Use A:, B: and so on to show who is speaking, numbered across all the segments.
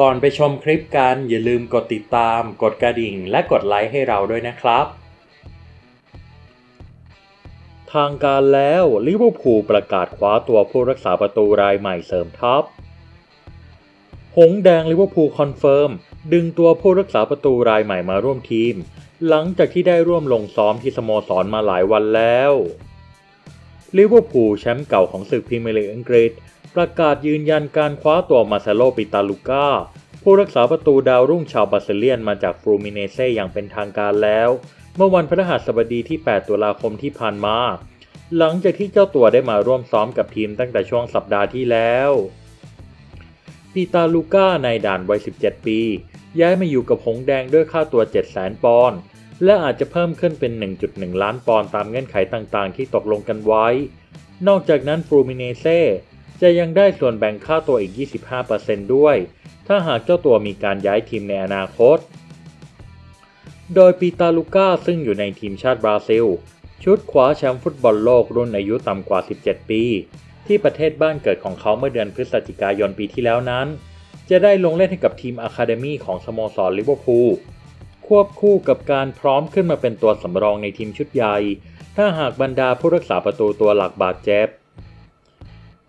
A: ก่อนไปชมคลิปกันอย่าลืมกดติดตาม กดกระดิ่ง และกดไลค์ให้เราด้วยนะครับ ทางการแล้วลิเวอร์พูลประกาศคว้าตัวผู้รักษาประตูรายใหม่เสริมทัพ หงแดงลิเวอร์พูลคอนเฟิร์ม ดึงตัวผู้รักษาประตูรายใหม่มาร่วมทีม หลังจากที่ได้ร่วมลงซ้อมที่สโมสรมาหลายวันแล้วลิเวอร์พูลแชมป์เก่าของศึกพรีเมียร์ลีกอังกฤษ ประกาศยืนยันการคว้าตัวมาเซโลปิตาลูก้าผู้รักษาประตูดาวรุ่งชาวบาซิเลียนมาจากฟรูมิเนเซ่อย่างเป็นทางการแล้ว เมื่อวันพฤหัสบดีที่ 8 ตุลาคมที่ผ่านมา หลังจากที่เจ้าตัวได้มาร่วมซ้อมกับทีมตั้งแต่ช่วงสัปดาห์ที่แล้วปีตาลูก้าในด่านวัย 17 ปี ย้ายมาอยู่กับหงแดงด้วยค่าตัว 700,000 ปอนด์และอาจจะเพิ่มขึ้นเป็น 1.1 ล้านปอนด์ตามเงื่อนไขต่างๆ ที่ตกลงกันไว้ นอกจากนั้นฟรูมิเนเซ่ จะยังได้ส่วนแบ่งค่าตัวอีก 25%ด้วย ถ้าหากเจ้าตัวมีการย้ายทีมในอนาคต โดยปีตาลูก้าซึ่งอยู่ในทีมชาติบราซิล ชุดคว้าแชมป์ฟุตบอลโลกรุ่นอายุต่ำกว่า 17 ปี ที่ประเทศบ้านเกิดของเขาเมื่อเดือนพฤศจิกายนปีที่แล้วนั้น จะได้ลงเล่นให้กับทีมอะคาเดมี่ของสโมสรลิเวอร์พูลควบคู่กับการพร้อมขึ้นมาเป็นตัวสำรองในทีมชุดใหญ่ ถ้าหากบรรดาผู้รักษาประตูตัวหลักบาดเจ็บ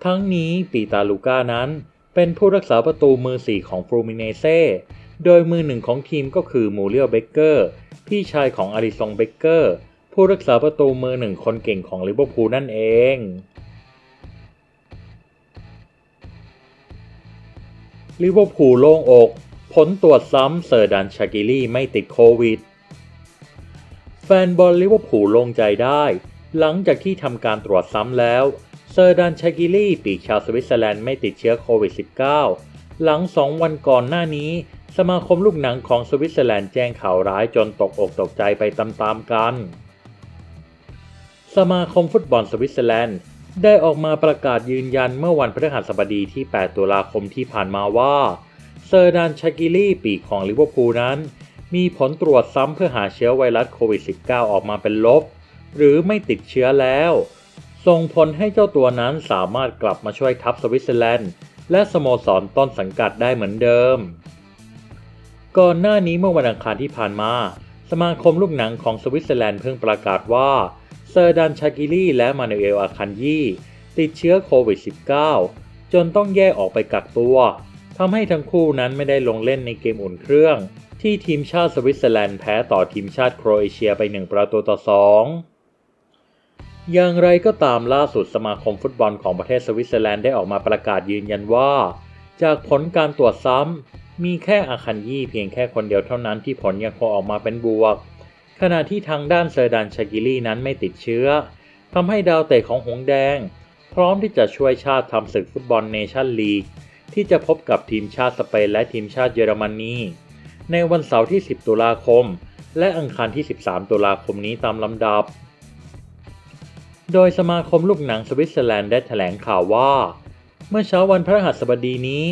A: ทั้งนี้ปีตาลูก้านั้นเป็นผู้รักษาประตูมือสี่ของฟรูมิเนเซ่โดยมือหนึ่งของทีมก็คือมูเรียลเบเกอร์ พี่ชายของอาริซงเบเกอร์ ผู้รักษาประตูมือหนึ่งคนเก่งของลิเวอร์พูลนั่นเองลิเวอร์พูลโล่งอกผลตรวจซ้ำเซอร์ดันชากิลี่ไม่ติดโควิด แฟนบอลลิเวอร์พูลโล่งใจได้ หลังจากที่ทำการตรวจซ้ำแล้ว เซอร์ดันชากิลี่ปีชาวสวิตเซอร์แลนด์ไม่ติดเชื้อโควิด -19 หลังสองวันก่อนหน้านี้ สมาคมลูกหนังของสวิตเซอร์แลนด์แจ้งข่าวร้ายจนตกอกตกใจไปตามๆกัน สมาคมฟุตบอลสวิตเซอร์แลนด์ได้ออกมาประกาศยืนยันเมื่อวันพฤหัสบดีที่ 8 ตุลาคมที่ผ่านมาว่า เซอร์ดานชากิลี่ปีของลิเวอร์พูลนั้น มีผลตรวจซ้ำเพื่อหาเชื้อไวรัสโควิด -19 ออกมาเป็นลบ หรือไม่ติดเชื้อแล้ว ส่งผลให้เจ้าตัวนั้นสามารถกลับมาช่วยทัพสวิตเซอร์แลนด์ และสโมสรต้นสังกัดได้เหมือนเดิม ก่อนหน้านี้เมื่อวันอังคารที่ผ่านมา สมาคมลูกหนังของสวิตเซอร์แลนด์เพิ่งประกาศว่าเซอร์ดันชากิลี่และมานูเอลอาคันยีติดเชื้อโควิด -19 จนต้องแยกออกไปกักตัวทำให้ทั้งคู่นั้นไม่ได้ลงเล่นในเกมอุ่นเครื่อง ที่ทีมชาติสวิตเซอร์แลนด์แพ้ต่อทีมชาติโครเอเชียไป 1 ประตูต่อ 2 อย่างไรก็ตามล่าสุดสมาคมฟุตบอลของประเทศสวิตเซอร์แลนด์ได้ออกมาประกาศยืนยันว่า จากผลการตรวจซ้ำ มีแค่อาคันยี่เพียงแค่คนเดียวเท่านั้นที่ผลยังคงออกมาเป็นบวก ขณะที่ทางด้านเซอร์ดันชากิลี่นั้นไม่ติดเชื้อทำให้ดาวเตะของหงแดง พร้อมที่จะช่วยชาติทำศึกฟุตบอลเนชั่นลีกที่จะพบกับทีมชาติสเปนและทีมชาติเยอรมนีในวันเสาร์ที่ 10 ตุลาคม และอังคารที่ 13 ตุลาคมนี้ตามลำดับ โดยสมาคมลูกหนังสวิตเซอร์แลนด์ได้แถลงข่าวว่า เมื่อเช้าวันพฤหัสบดีนี้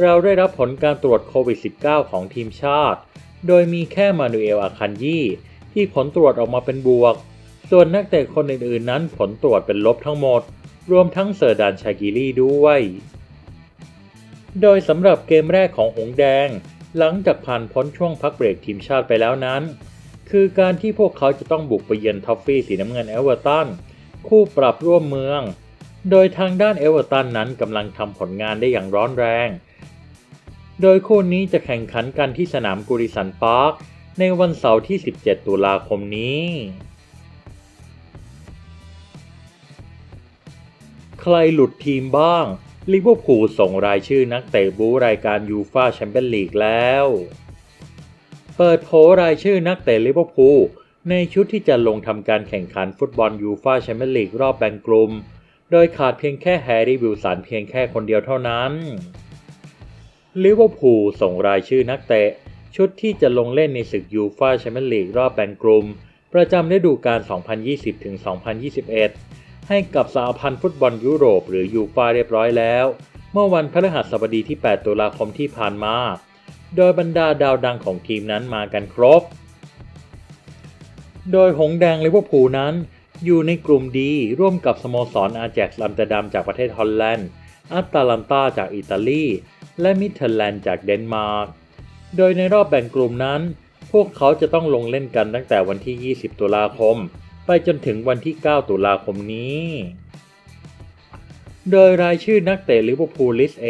A: เราได้รับผลการตรวจโควิด -19 ของทีมชาติ โดยมีแค่มานูเอลอาคันยี่ที่ผลตรวจออกมาเป็นบวก ส่วนนักเตะคนอื่นๆ นั้นผลตรวจเป็นลบทั้งหมด รวมทั้งเซอร์ดานชากิลี่ด้วย โดยสำหรับเกมแรกของหงแดง หลังจากผ่านพ้นช่วงพักเบรกทีมชาติไปแล้วนั้น คือการที่พวกเขาจะต้องบุกไปเยือนทอฟฟี่สีน้ำเงินเอเวอร์ตัน คู่ปรับร่วมเมือง โดยทางด้านเอเวอร์ตันนั้นกำลังทำผลงานได้อย่างร้อนแรง โดยคู่นี้จะแข่งขันกันที่สนามกูริสันพาร์คในวันเสาร์ที่ 17 ตุลาคมนี้ ใครหลุดทีมบ้าง ลิเวอร์พูลส่งรายชื่อนักเตะบูรายการยูฟาแชมเปี้ยนลีกแล้ว เปิดโผรายชื่อนักเตะลิเวอร์พูล ในชุดที่จะลงทำการแข่งขันฟุตบอลยูฟ่าแชมเปี้ยนลีกรอบแบ่งกลุ่ม โดยขาดเพียงแค่แฮร์รี่วิลสันเพียงแค่คนเดียวเท่านั้นลิเวอร์พูลส่งรายชื่อนักเตะ ชุดที่จะลงเล่นในศึกยูฟ่าแชมเปี้ยนลีกรอบแบ่งกลุ่ม ประจำฤดูกาล 2020-2021 ให้กับสหพันธ์ฟุตบอลยุโรปหรือยูฟ่าเรียบร้อยแล้ว เมื่อวันพฤหัสบดีที่ 8 ตุลาคมที่ผ่านมา โดยบรรดาดาวดังของทีมนั้นมากันครบ โดยหงแดงลิเวอร์พูลนั้น อยู่ในกลุ่มดีร่วมกับสโมสรอาแจ็กซ์อัมเตอร์ดัมจากประเทศฮอลแลนด์อัตแลนตาจากอิตาลี และมิดเทอร์แลนด์จากเดนมาร์ก โดยในรอบแบ่งกลุ่มนั้น พวกเขาจะต้องลงเล่นกันตั้งแต่วันที่ 20 ตุลาคม ไปจนถึงวันที่ 9 ตุลาคมนี้ โดยรายชื่อนักเตะลิเวอร์พูลลิสเอ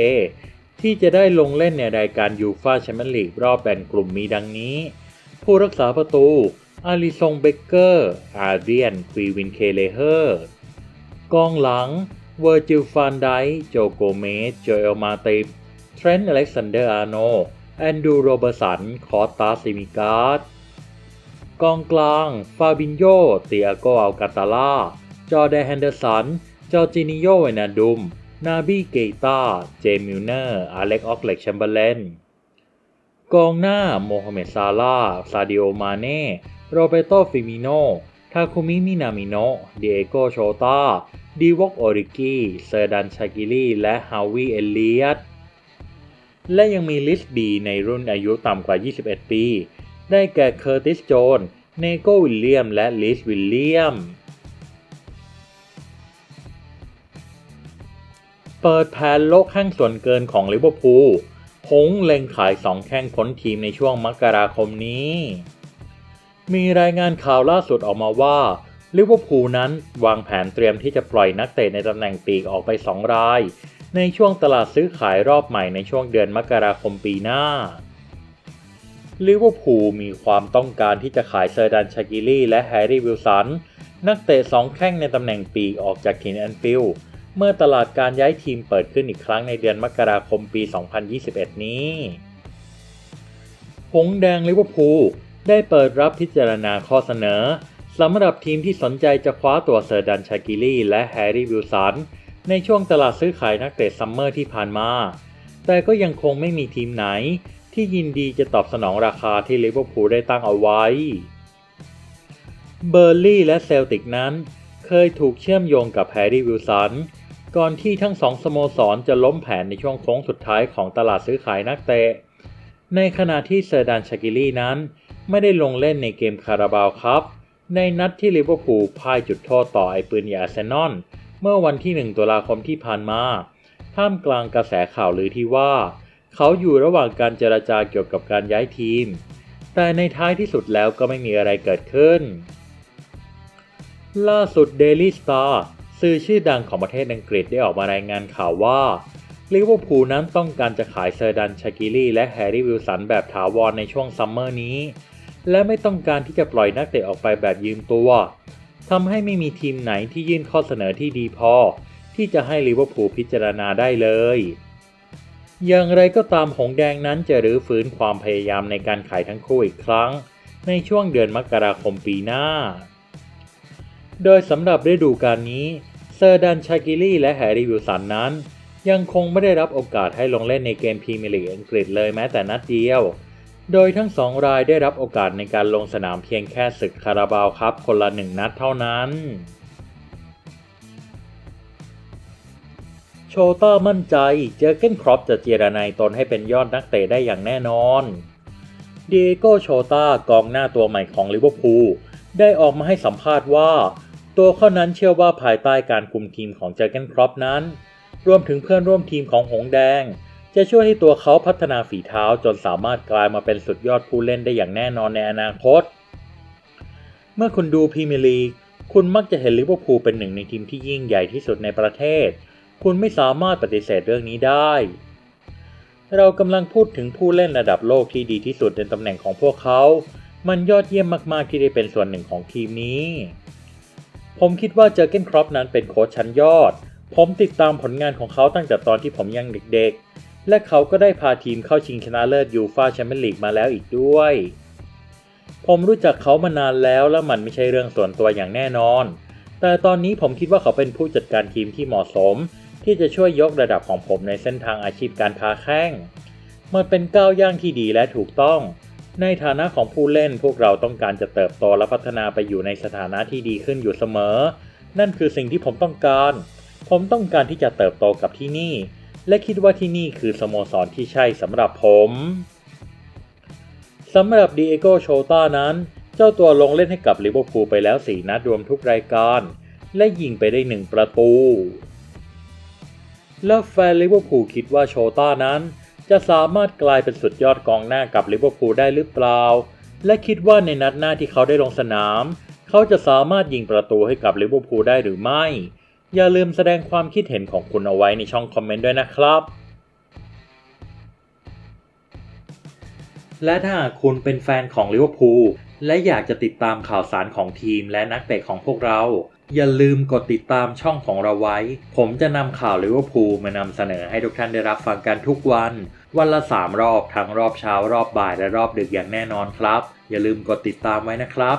A: ที่จะได้ลงเล่นในรายการยูฟาแชมเปี้ยนลีกรอบแบ่งกลุ่มมีดังนี้ ผู้รักษาประตู อาริซงเบเกอร์ อาเดียนควีวินเคเลเฮอร์ กองหลัง เวอร์จิลฟานไดโจโกเมส โจเอลมาติเทรนต์อเล็กซานเดอร์อาร์โน แอนดูโรเบอร์สัน คอสตาซิมิการ์ดกองกลาง ฟาบินโยเตียโกอัลกาตาลา จอร์แดนแฮนเดอร์สัน จอร์จินิโยเวนาดุม นาบีเกตา เจมิลเนอร์ อเล็กออกเล็กแชมเบอร์เลนกองหน้า โมฮัมเหม็ดซาลาซาดิโอ มาเน่ โรเบโตฟิมิโน ทาคุมิมินามิโนะเดียโกโชตาดีวอกโอริกิเซอร์ดันชากิลีและฮาวิเอเลียตและยังมีลิสต์บีในรุ่นอายุต่ำกว่า 21 ปี ได้แก่เคอร์ติสโจน เนโกวิลเลียม และลิสวิลเลียม เปิดแผนโลกแข้งส่วนเกินของลิเวอร์พูลหงเล็งขายสองแข้งพ้นทีมในช่วงมกราคมนี้ มีรายงานข่าวล่าสุดออกมาว่าลิเวอร์พูลนั้นวางแผนเตรียมที่จะปล่อยนักเตะในตำแหน่งปีกออกไป 2 ราย ในช่วงตลาดซื้อขายรอบใหม่ในช่วงเดือนมกราคมปีหน้าลิเวอร์พูลมีความต้องการที่จะขายเซอร์ดันชากิลี่และแฮร์รี่วิลสันนักเตะสองแข้งในตำแหน่งปีกออกจากทีมแอนฟิลด์เมื่อตลาดการย้ายทีมเปิดขึ้นอีกครั้งในเดือนมกราคมปี 2021 นี้ หงแดงลิเวอร์พูล ได้เปิดรับพิจารณาข้อเสนอสำหรับทีมที่สนใจจะคว้าตัวเซอร์ดันชากิลี่และแฮร์รี่วิลสันในช่วงตลาดซื้อขายนักเตะซัมเมอร์ที่ผ่านมา แต่ก็ยังคงไม่มีทีมไหน ที่ยินดีจะตอบสนองราคาที่ลิเวอร์พูลได้ตั้งเอาไว้ เบอร์ลี่และเซลติกนั้น เคยถูกเชื่อมโยงกับแฮร์รี่วิลสันก่อนที่ทั้งสองสโมสรจะล้มแผนในช่วงโค้งสุดท้ายของตลาดซื้อขายนักเตะ ในขณะที่เซอร์ดันชากิลี่นั้น ไม่ได้ลงเล่นในเกมคาราบาวครับ ในนัดที่ลิเวอร์พูลพ่ายจุดโทษต่อไอปืนยาเซนอลเมื่อวันที่ 1ตุลาคมที่ผ่านมา ท่ามกลางกระแสข่าวลือที่ว่า เขาอยู่ระหว่างการเจรจาเกี่ยวกับการย้ายทีม แต่ในท้ายที่สุดแล้วก็ไม่มีอะไรเกิดขึ้น ล่าสุด Daily Star สื่อชื่อดังของประเทศอังกฤษได้ออกมารายงานข่าวว่าลิเวอร์พูลนั้นต้องการจะขายเซอร์ดันชากิลี่และแฮร์รี่วิลสันแบบถาวรในช่วงซัมเมอร์นี้ และไม่ต้องการที่จะปล่อยนักเตะออกไปแบบยืมตัวทำให้ไม่มีทีมไหนที่ยื่นข้อเสนอที่ดีพอ ที่จะให้ลิเวอร์พูลพิจารณาได้เลย อย่างไรก็ตามหงแดงนั้นจะรื้อฟื้นความพยายามในการขายทั้งคู่อีกครั้ง ในช่วงเดือนมกราคมปีหน้า โดยสำหรับฤดูกาลนี้เซอร์ดันชากิลี่และแฮร์รี่วิลสันนั้น ยังคงไม่ได้รับโอกาสให้ลงเล่นในเกมพรีเมียร์ลีกอังกฤษเลยแม้แต่นัดเดียว โดยทั้งสองรายได้รับโอกาสในการลงสนามเพียงแค่ศึกคาราบาวครับคนละหนึ่งนัดเท่านั้น โชต้ามั่นใจเจอเกนครอปจะเจรนายตนให้เป็นยอดนักเตะได้อย่างแน่นอนเดียโกโชต้ากองหน้าตัวใหม่ของลิเวอร์พูลได้ออกมาให้สัมภาษณ์ว่า ตัวเขานั้นเชื่อว่าภายใต้การคุมทีมของเจอเกนครอปนั้น รวมถึงเพื่อนร่วมทีมของหงแดง จะช่วยให้ตัวเขาพัฒนาฝีเท้าจนสามารถกลายมาเป็นสุดยอดผู้เล่นได้อย่างแน่นอนในอนาคต เมื่อคุณดูพรีเมียร์ลีกคุณมักจะเห็นลิเวอร์พูลเป็นหนึ่งในทีมที่ยิ่งใหญ่ที่สุดในประเทศ คุณไม่สามารถปฏิเสธเรื่องนี้ได้ เรากำลังพูดถึงผู้เล่นระดับโลกที่ดีที่สุดในตำแหน่งของพวกเขา มันยอดเยี่ยมมากๆที่ได้เป็นส่วนหนึ่งของทีมนี้ ผมคิดว่าเจอเกนครอปนั้นเป็นโค้ชชั้นยอด ผมติดตามผลงานของเขาตั้งแต่ตอนที่ผมยังเด็ก และเขาก็ได้พาทีมเข้าชิงชนะเลิศยูฟาแชมเปี้ยนลีกมาแล้วอีกด้วย ผมรู้จักเขามานานแล้วและมันไม่ใช่เรื่องส่วนตัวอย่างแน่นอน แต่ตอนนี้ผมคิดว่าเขาเป็นผู้จัดการทีมที่เหมาะสม ที่จะช่วยยกระดับของผมในเส้นทางอาชีพการค้าแข้ง มันเป็นก้าวย่างที่ดีและถูกต้อง ในฐานะของผู้เล่นพวกเราต้องการจะเติบโตและพัฒนาไปอยู่ในสถานะที่ดีขึ้นอยู่เสมอ นั่นคือสิ่งที่ผมต้องการ ผมต้องการที่จะเติบโตกับที่นี่ และคิดว่าที่นี่คือสโมสรที่ใช่สำหรับผมสำหรับดีเอโกโชตานั้น เจ้าตัวลงเล่นให้กับลิเวอร์พูลไปแล้ว 4 นัดรวมทุกรายการ และยิงไปได้ 1 ประตู และแฟนลิเวอร์พูลคิดว่าโชต้านั้น จะสามารถกลายเป็นสุดยอดกองหน้ากับลิเวอร์พูลได้หรือเปล่า และคิดว่าในนัดหน้าที่เขาได้ลงสนาม เขาจะสามารถยิงประตูให้กับลิเวอร์พูลได้หรือไม่ อย่าลืมแสดงความคิดเห็นของคุณเอาไว้ในช่องคอมเมนต์ด้วยนะครับ และถ้าคุณเป็นแฟนของลิเวอร์พูลและอยากจะติดตามข่าวสารของทีมและนักเตะของพวกเรา อย่าลืมกดติดตามช่องของเราไว้ ผมจะนำข่าวลิเวอร์พูลมานำเสนอให้ทุกท่านได้รับฟังกันทุกวัน วันละ 3 รอบทั้งรอบเช้ารอบบ่ายและรอบดึกอย่างแน่นอนครับ อย่าลืมกดติดตามไว้นะครับ